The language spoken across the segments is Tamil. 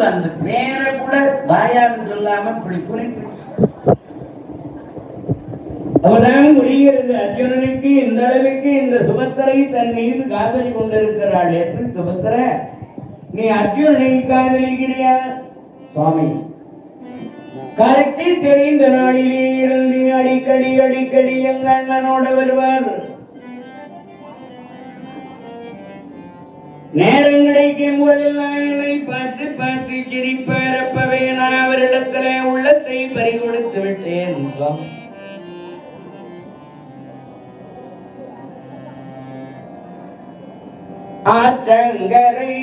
அந்த பேரை கூட வாயால் சொல்லாம இப்படி குறிப்பிட்டு அவதான் புரிகிறது அர்ஜுனனுக்கு இந்த அளவுக்கு இந்த சுபத்திரை தன் மீது காதலி கொண்டிருக்கிறாள். என்று சுபத்திர? நீ அர்ஜுனனை காதலிக்கிறியா? சுவாமி. கரெக்டே தெரிந்த நாளிலே இருந்து அடிக்கடி அடிக்கடி எங்க அண்ணனோட வருவார். நேரம் கிடைக்கும் போதெல்லாம் என்னை பார்த்து பார்த்து சிரிப்பார் நான் அவரிடத்துல உள்ளத்தை பறிகொடுத்து விட்டேன். ஆற்றங்கரை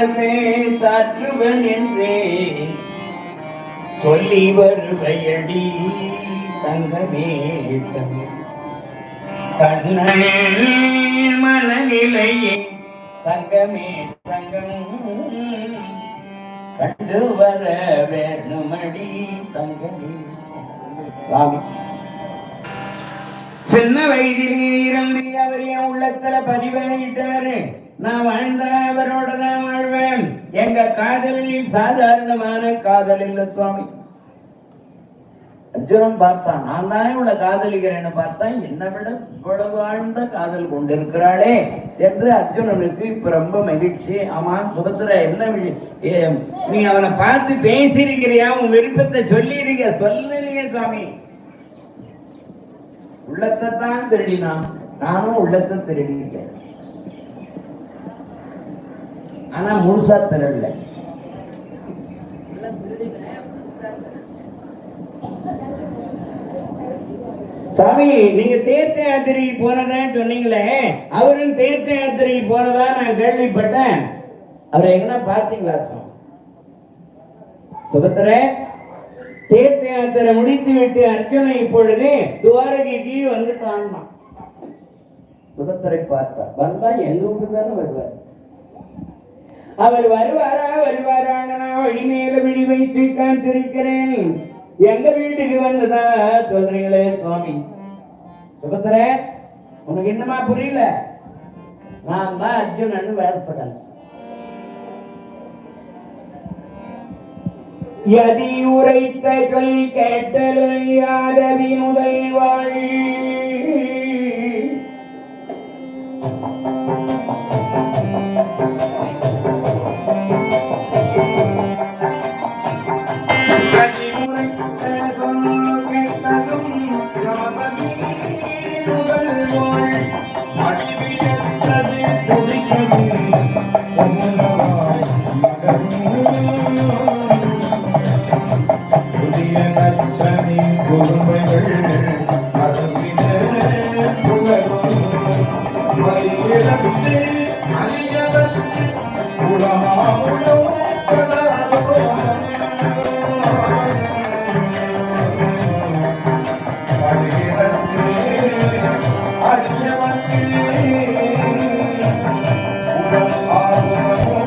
நகர் முரசே சாற்றுவன் என்றே. சொல்லி வருவையடி தங்கமே தங்கமே. மனநிலையே தங்கமே தங்கம். கண்டு வர வேணுமடி தங்கமே. சுவாமி சின்ன வயதிலே இருந்து அவர் என் உள்ளத்துல பதிவாகிட்டாரு நான் வாழ்ந்த அவரோட தான் வாழ்வேன். எங்க காதலில் சாதாரணமான காதல் இல்ல சுவாமி. அர்ஜுனன் பார்த்தான் நான் தான் இவளை காதலிக்கிறேன்னு பார்த்தா என்னை விட இவ்வளவு ஆழ்ந்த காதல் கொண்டிருக்கிறாளே என்று அர்ஜுனனுக்கு இப்ப ரொம்ப மகிழ்ச்சி. ஆமா சுபத்திர என்ன ஏ, நீ அவனை பார்த்து பேசியிருக்கிறியா? உன் விருப்பத்தை சொல்லிருக்க சொல்லலையே சுவாமி. உள்ளத்தை தான் திருடினான். நானும் உள்ளத்தை திருடிட்டேன். ஆனா முழுசா திருடல. சாமி நீங்க தீர்த்த யாத்திரைக்கு போனதா சொன்னீங்களே அவரும் தீர்த்த யாத்திரைக்கு போனதா நான் கேள்விப்பட்டேன். அவரை எங்கன்னா பார்த்தீங்களா சுபத்திர தீர்த்த யாத்திரை முடித்து விட்டு அர்ஜுன இப்பொழுது துவாரகைக்கு வந்துட்டான் சுபத்திரை பார்த்தா வந்தா எங்க வீட்டுக்கு தானே வருவார்? அவர் வருவாரா? வருவாரான்னு நான் வழி மேல விழி வைத்து காத்திருக்கிறேன். எங்க வீட்டுக்கு வந்ததா? சொல்றீங்களே சுவாமி. சுபத்திர உனக்கு என்னமா புரியல? நான் தான் அர்ஜுனன் வேலைப்படன் யதி உரைத்த சொல் கேட்டலுயாதவி முதல் வாழ்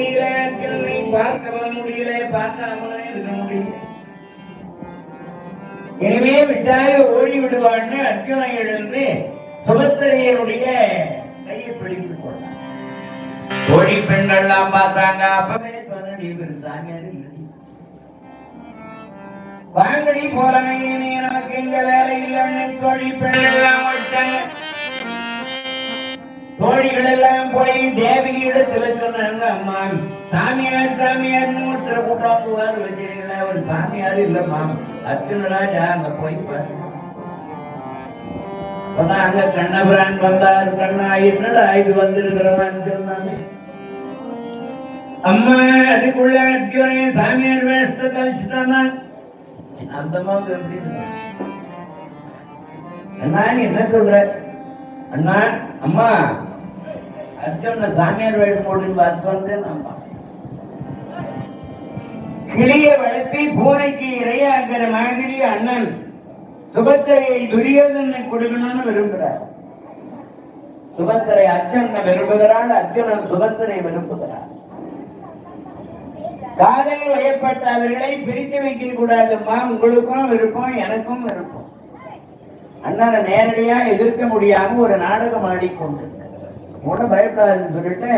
முடியல அர்ஜுனனை பார்க்கவும் முடியல பார்க்காமலும் இருக்க முடியல இனிமே விட்டாய ஓடி விடுவான்னு அர்ஜுனன் எழுந்து சுபத்திரையருடைய கையை பிடித்துக் கொண்டான். தோழி பெண்கள்லாம் பார்த்தாங்க. அப்பவே இருந்தாங்க வாங்கடி இனி நமக்கு இங்க வேலை இல்லைன்னு தோழி பெண்ணெல்லாம் விட்டாங்க. தோழிகள் எல்லாம் போய் தேவகி இடத்துல சொன்னாங்க அம்மா சாமியார் சாமியார்னு ஒருத்தரை கூட்டாக்குவார் வச்சிருக்கீங்களா ஒரு சாமியார் இல்லம்மா. அர்ஜுனராஜா அங்க போய் பாரு. அங்க கண்ணபிரான் வந்தார். கண்ணா என்னடா இது வந்திருக்கிறவன் சொன்னாங்க அம்மா அதுக்குள்ள அர்ஜுனே சாமியார் வேஷத்தை கழிச்சுட்டானா அந்த மாதிரி எப்படி அண்ணா நீ என்ன சொல்ற? அண்ணா அம்மா அர்ஜுன சாமியார் வேடம் போட்டு பார்த்து நம்ப கிளிய வளர்த்தி பூனைக்கு இரையாகிற மாதிரி அண்ணன் சுபத்திரையை துரியோதனை கொடுக்கணும்னு விரும்புகிறார். சுபத்திரை அர்ஜுனனை விரும்புகிறாள் அர்ஜுனன் சுபத்திரை விரும்புகிறார். காதலில் வயப்பட்ட அவர்களை பிரித்து வைக்க கூடாதுமா உங்களுக்கும் விருப்பம் எனக்கும் விருப்பம். அண்ணனை நேரடியா எதிர்க்க முடியாம ஒரு நாடகம் ஆடிக்கொண்டு உட பயப்படாதுன்னு சொல்லிட்டு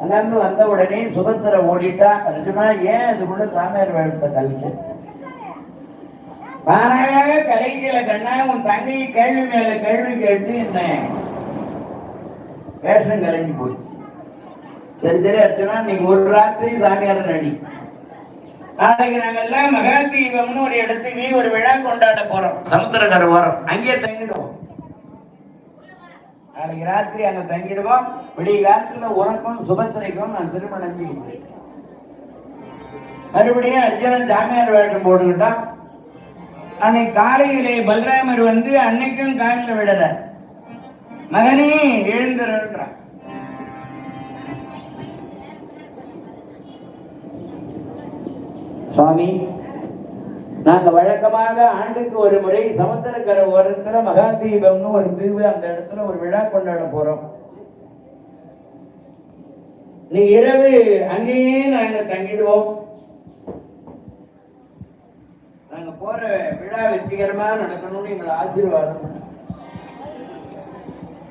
அங்கிருந்து வந்த உடனே சுபத்திர ஓடிட்டா அர்ஜுனா ஏன் அதுக்குள்ள சாமியார் வேடத்தை கழிச்சு தானாக கலைஞல கண்ணா உன் தங்கை கேள்வி மேல கேள்வி கேட்டு என்ன வேஷம் கலைஞ்சு போச்சு. சரி சரி அர்ச்சனா நீங்க ஒரு ராத்திரி சாமியார் நடி. நாளைக்கு நாங்க எல்லாம் மகா தீபம்னு ஒரு இடத்துக்கு ஒரு விழா கொண்டாட போறோம். சமுத்திரக்கார ஓரம். அங்கேயே தங்கிடும் நாளைக்கு ராத்திரி அங்க தங்கிடுவோம். விடிய காலத்துல உனக்கும் சுபத்திரைக்கும் நான் திருமணம் செய்கிறேன் மறுபடியும் அர்ஜுனன் சாமியார் வேடம் போட்டுக்கிட்டான். அன்னைக்கு காலையிலே பல்ராமர் வந்து அன்னைக்கும் காலில் விடல. மகனே எழுந்துறான் சுவாமி நாங்க வழக்கமாக ஆண்டுக்கு ஒரு முறை சமுத்திரக்கரை ஓரத்துல மகா தீபம்னு ஒரு தீவு அந்த இடத்துல ஒரு விழா கொண்டாட போறோம். நீ இரவு அங்கேயே நாங்க தங்கிடுவோம். நாங்க போற விழா வெற்றிகரமா நடக்கணும்னு எங்களை ஆசீர்வாதம்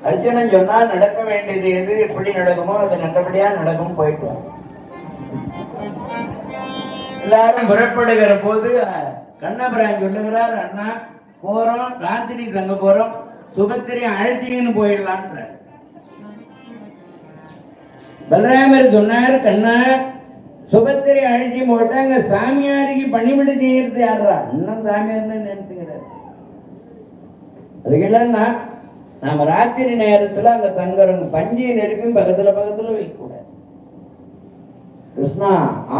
அர்ஜுனன் சொன்னா நடக்க வேண்டியது எது எப்படி நடக்குமோ அது நல்லபடியா நடக்கும் போயிட்டு எல்லாரும் புறப்படுகிற போது கண்ணபுரான் சொல்லுகிறார் அண்ணா போறோம் ராத்திரி தங்க போறோம் சுபத்திரி அழைச்சின்னு போயிடலான்ற பலராமர் சொன்னார் கண்ணா சுபத்திரி அழைச்சி போட்டாங்க சாமியாருக்கு பணிவிடு செய்யறது யாரா இன்னும் சாமியார்னு நினைச்சுக்கிறார். அதுக்கெல்லாம் நாம ராத்திரி நேரத்துல அங்க தங்குறோம். பஞ்சியின் இருக்கும் பக்கத்துல பக்கத்துல வைக்க கூடாது கிருஷ்ணா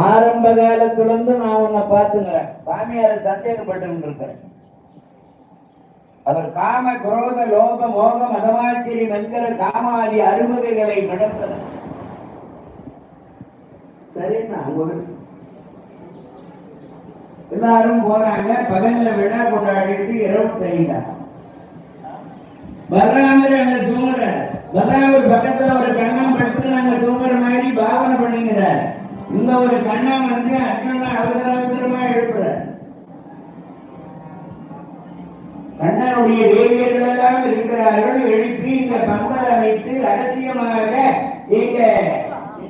ஆரம்ப காலத்துல இருந்து நான் உன்னை பார்த்துங்கிறேன் சாமியார சந்தேகப்பட்டு இருக்கிறேன் அவர் காம குரோத லோக மோக மதமாச்சரி மந்திர காமாதி அறுபதுகளை நடத்துறார் சரிண்ணா எல்லாரும் போறாங்க. பகல்ல விழா கொண்டாடிட்டு இரவு தெரியுறாங்க பலராமர் அங்க தூங்குறார். பலராமர் பக்கத்துல ஒரு கண்ணம் படுத்து நாங்க தூங்குற மாதிரி பாவனை பண்ணுகிறார் இந்த ஒரு கண்ணம் வந்து அர்ஜுனா அவசர அவசரமா எழுப்புறார். கண்ணனுடைய தேவியர்கள் எல்லாம் இருக்கிறார்கள். எழுப்பி இந்த பம்பரை அமைத்து ரகசியமாக இங்க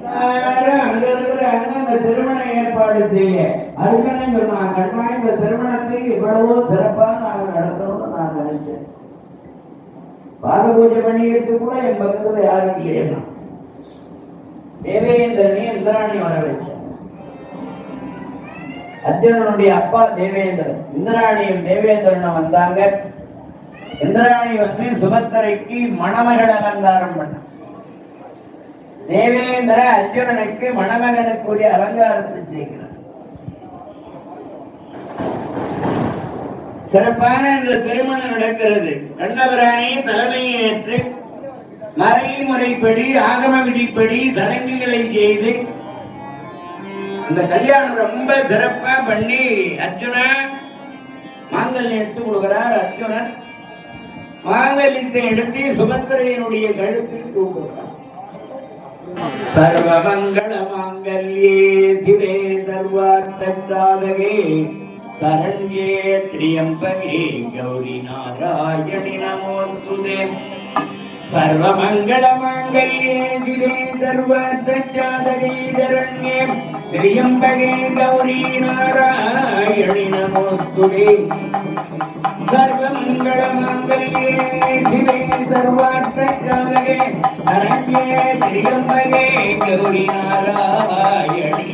எல்லாரும் அங்க இருக்கிறாங்க அந்த திருமண ஏற்பாடு செய்ய. அதுக்குன்னு சொன்னாங்க கண்மா இந்த திருமணத்தை இவ்வளவோ சிறப்பா நாங்க நடத்தணும்னு நான் நினைச்சேன். பாத பூஜை பண்ணிக்கிறது கூட என் பக்கத்துல யாரும் இல்லையா தேவேந்திரனையும் இந்திராணியும் வரவழைச்சார் அர்ஜுனனுடைய அப்பா தேவேந்திரன். இந்திராணியும் தேவேந்திரனும் வந்தாங்க. இந்திராணி வந்து சுபத்திரைக்கு மணமகள் அலங்காரம் பண்ண. தேவேந்திர அர்ஜுனனுக்கு மணமகனுக்குரிய அலங்காரத்தை செய்கிறார். சிறப்பான இந்த திருமணம் நடக்கிறது. கண்ணபிரானே தலைமையை ஏற்று மறைமுறைப்படி ஆகம விதிப்படி சடங்குகளை செய்து இந்த கல்யாணம் ரொம்ப சிறப்பா பண்ணி அர்ஜுனா மாங்கல்யம் எடுத்து கொடுக்கிறார். அர்ஜுனன் மாங்கல்யத்தை எடுத்து சுபத்திரையினுடைய கழுத்தில் தூக்குகிறார். சர்வமங்கள மாங்கல்யே சிவே சர்வார்த்தசாதகே சரண்யே திரியம்பகே கௌரி நாராயணி நமோஸ்துதே. सर्वमङ्गलमाङ्गल्ये सर्वार्थसाधने शरण्ये त्र्यम्बके गौरी नारायणि नमोऽस्तु सर्वमङ्गलमाङ्गल्ये शिवे सर्वार्थसाधने शरण्ये त्र्यम्बके गौरी नारायणि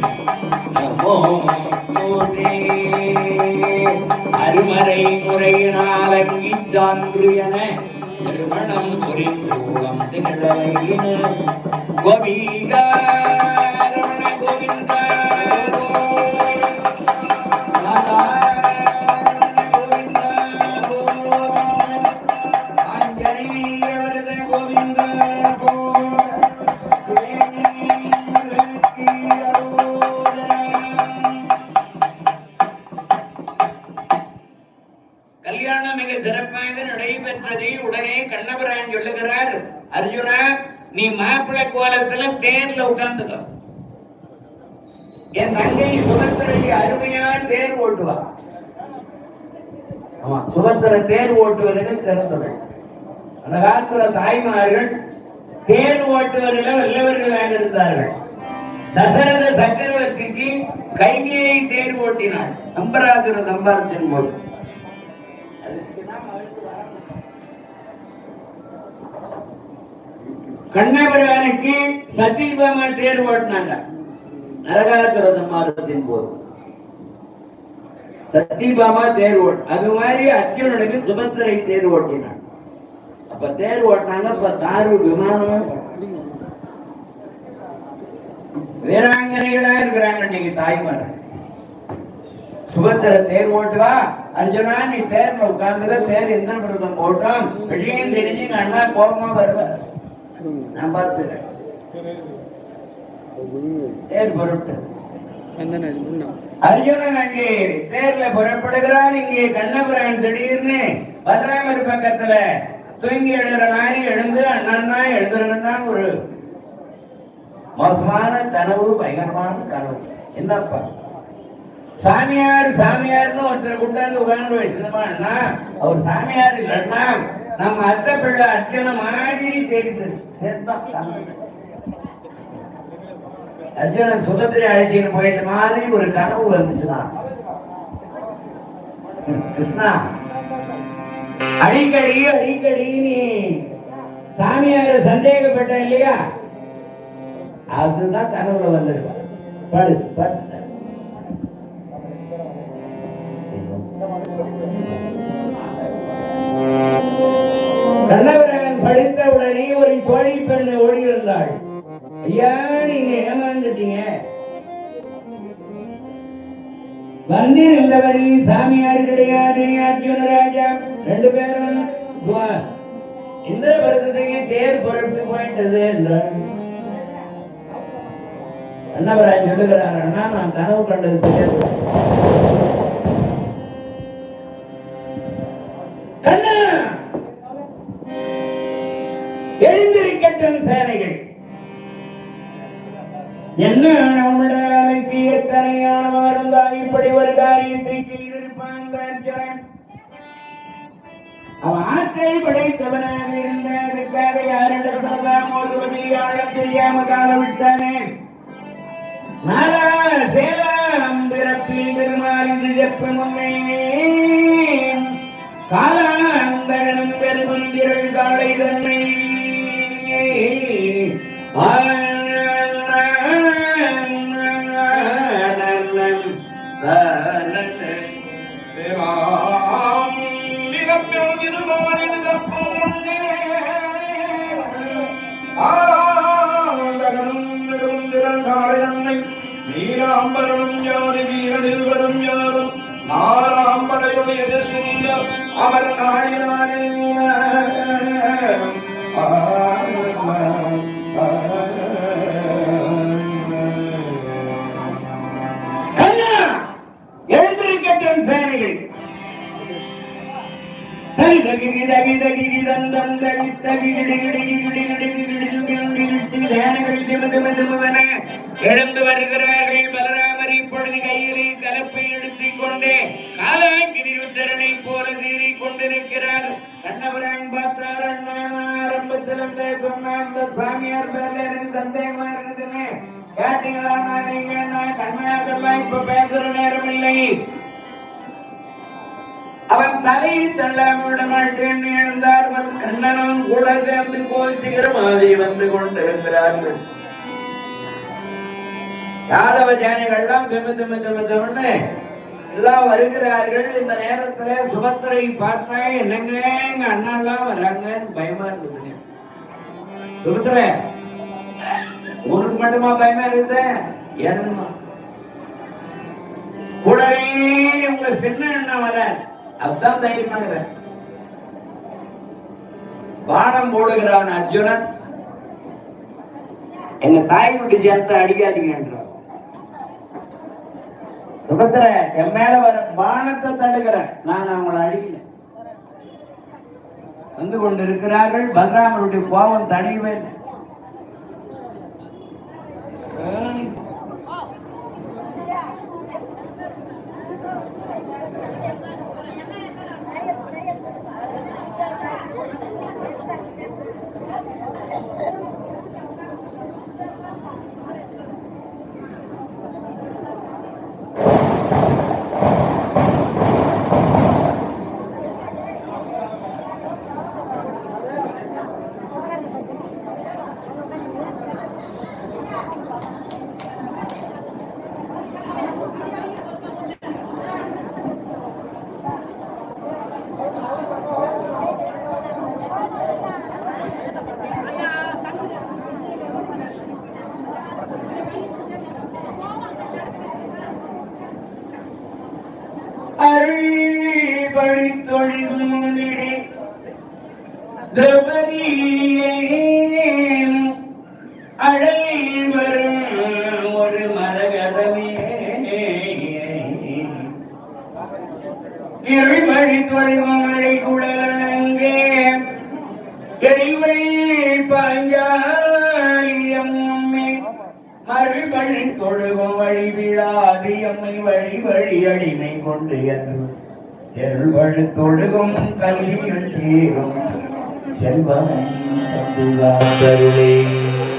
அருமறை முறையினால் அங்கிச் சான்று என திருமணம் புரிந்து வந்து நிழலையின கோவிந்த கோவிந்த சிறப்பாக நடைபெற்றதை. உடனே கண்ணபுரான் சொல்லுகிறார் அர்ஜுனா நீ மாப்பிள்ளை கோலத்துல தேர்ல உட்கார்ந்துக்க என் தங்கை சுபத்திரைக்கு அருமையா தேர் ஓட்டுவா. ஆமா சுபத்திர தேர் ஓட்டுவதற்கு சிறந்தவள் அந்த காலத்துல தாய்மார்கள் தேர் ஓட்டுவதில் வல்லவர்களாக இருந்தார்கள். தசரத சக்கரவர்த்திக்கு கைகையை தேர் ஓட்டினாள். சம்பராசுர சம்பாரத்தின் போது. கண்ணபிரானுக்கு சத்தியபெருமான் தேர் ஓட்டினாங்க. நரகாசுர மாதத்தின் போது. சத்தியபாமா தேர் ஓட்டு அது மாதிரி அர்ஜுனனுக்கு சுபத்திரை தேர் ஓட்டினான். அப்ப தேர் ஓட்டினாங்க அப்ப தாரு விமானம் வீராங்கனைகளா இருக்கிறாங்க இன்னைக்கு தாய்மார் சுபத்திர தேர் ஓட்டுவா? அர்ஜுனா நீ தேர்ல உட்கார்ந்து தேர் என்ன மிருகம் போட்டோம் வெளியும் தெரிஞ்சு அண்ணா கோபமா வருவார் நான் பார்த்துக்கிறேன். தேர் பொருட்டு அர்ஜுனன் அங்கே தேர்ல புறப்படுகிறான். இங்கே கண்ணபுரான் திடீர்னு பத்ராமர் பக்கத்துல. தூங்கி எழுற மாதிரி எழுந்து அண்ணன்னா எழுதுறதுதான் ஒரு மோசமான கனவு பயங்கரமான கனவு. என்னப்பா? சாமியார் சாமியார்னு ஒருத்தர் கொண்டாந்து உட்கார்ந்து வச்சிருந்தோம்னா அவர் சாமியார் இல்லைன்னா நம்ம அத்தை பிள்ளை அர்ச்சனை மாதிரி தெரியுது. அர்ஜுனன் சுபத்திரை அழைச்சின்னு போயிட்ட மாதிரி ஒரு கனவு வந்துச்சுன்னா கிருஷ்ணா அடிக்கடி அடிக்கடி நீ சாமியார சந்தேகப்பட்ட இல்லையா? அதுதான் கனவுல வந்திருக்கும் படு படு. உடனே ஒரு பெண்ணை பெண் ஓடி வந்தாள் ஐயா நீங்க ஏமாந்துட்டீங்க. வந்தீர் இல்லவரி சாமியார் கிடையாது அர்ஜுன ராஜா. ரெண்டு பேரும் துவா- இந்திரபுரத்துக்கு தேர் புறப்பட்டு போயிட்டது என்றார் அண்ணவராஜ் சொல்லுகிறார் அண்ணா நான் கனவு கண்டது காரியத்தை செய்திருப்பான் அர்ஜுனன். அவன் ஆற்றல் படைத்தவனாக இருந்த அதுக்காக யாரிடத்தில்தான் ஓதுவது ஆழ தெரியாம கால விட்டானே. நாளா பிறப்பில் பெருமாள் பெருமந்திரள் காலை தன்மை திமுவென எழுந்து வருகிறார்கள் பலராமர் இப்பொழுது கையில் கண்மையாக்கெல்லாம் இப்ப பேசுற நேரம் இல்லை அவன் தலையை தள்ளாம விட மாட்டேன் எழுந்தார். கண்ணனும் கூட சேர்ந்து கோச்சிக்கிற மாதிரி வந்து கொண்டிருக்கிறார்கள். யாதவ ஜானிகள்லாம் திம திம திம திமன்னு எல்லாம் வருகிறார்கள். இந்த நேரத்துல சுபத்திரை பார்த்தா என்னங்க எங்க அண்ணா எல்லாம் வராங்கன்னு பயமா இருந்ததுங்க. சுபத்திர உனக்கு மட்டுமா பயமா இருந்தேன் எனக்குமா கூடவே உங்க சின்ன அண்ணன் வர அதுதான் தைரியமாகிற. பானம் போடுகிறான் அர்ஜுனன். எங்க தாயினுடைய ஜனத்தை சேர்த்து அடிக்காதீங்கன்றான் சுபத்திர என் மேல வர பானத்தை தடுக்கிறேன் நான் அவங்களை அடிக்கல. வந்து கொண்டு இருக்கிறார்கள் பலராமருடைய கோபம் தணியவே இல்லை. இருபடி தொழில்மலை குடலங்கே எரிவழி பாஞ்சாலியம் மறுபடி தொழுவம் வழி விழாது எம்மை வழி வழி அடிமை கொண்டு என்று எருள்வழு தொழுகும் கல்வியும் தீரும். செல்வம் தந்துவாதருளே பாஞ்சாலியம்மா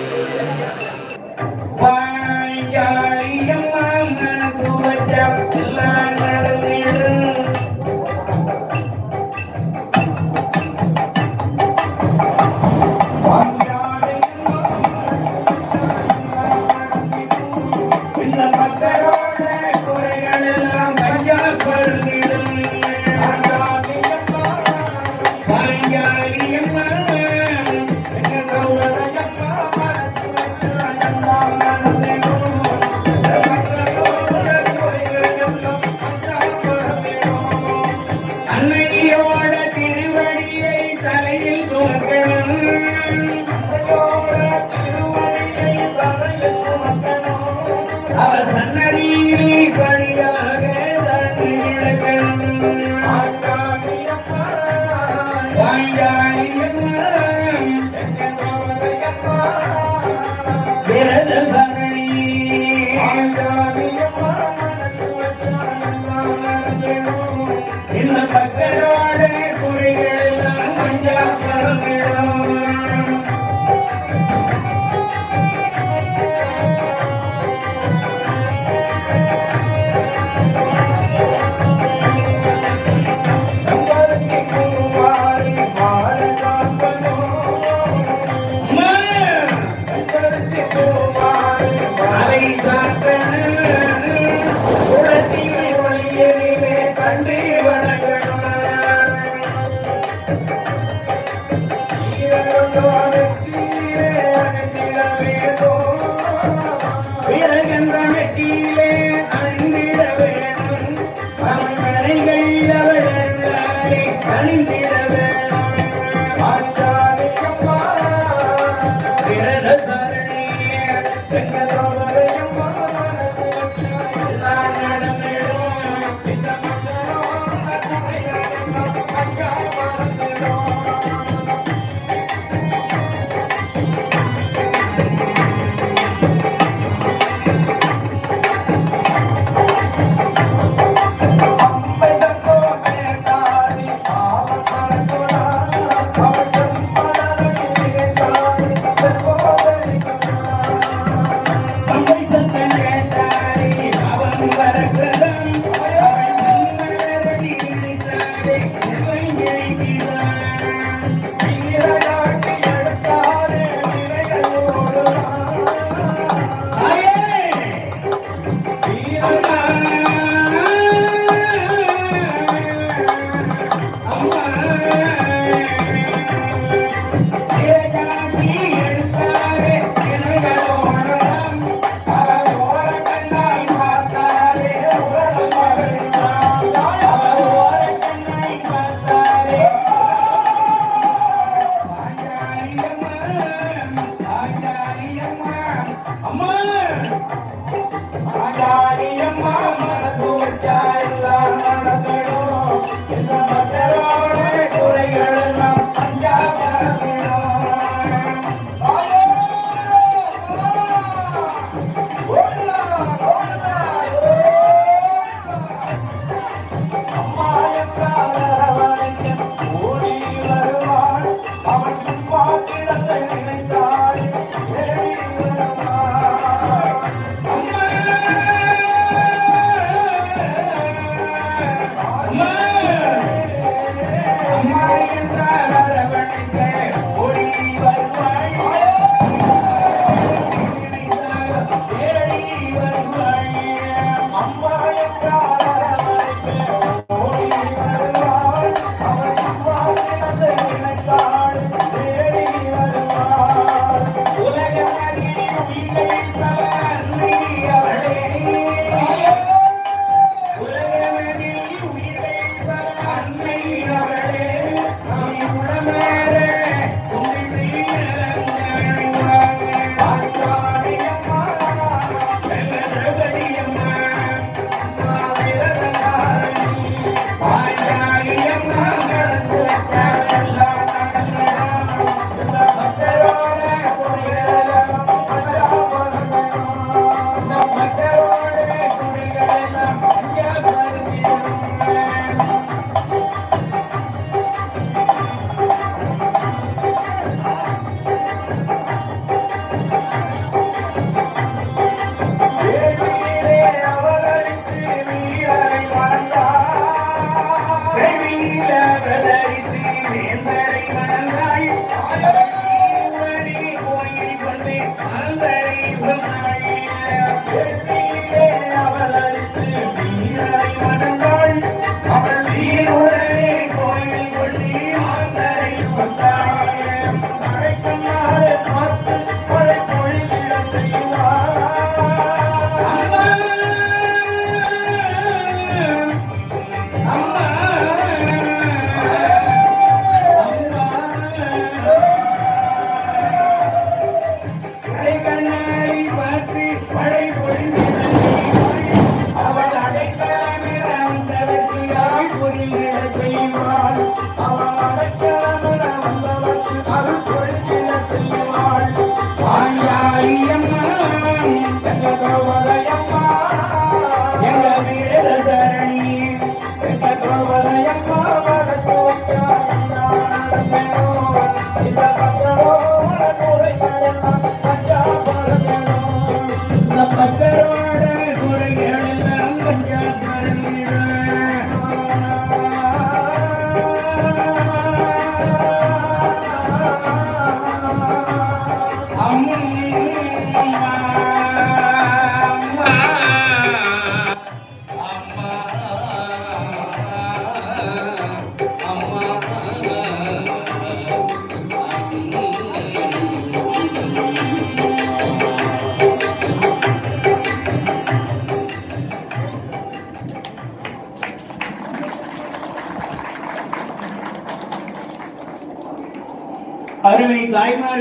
இந்த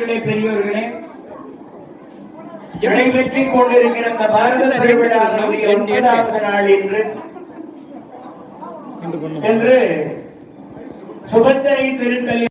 சின்னவர்களே பெரியோர்களே நடைபெற்று கொண்டிருக்கிற இந்த பாரத திருவிழாவுடைய ஒன்பதாவது நாள் இன்று என்று சுபத்திரை திருக்கல்யாணம்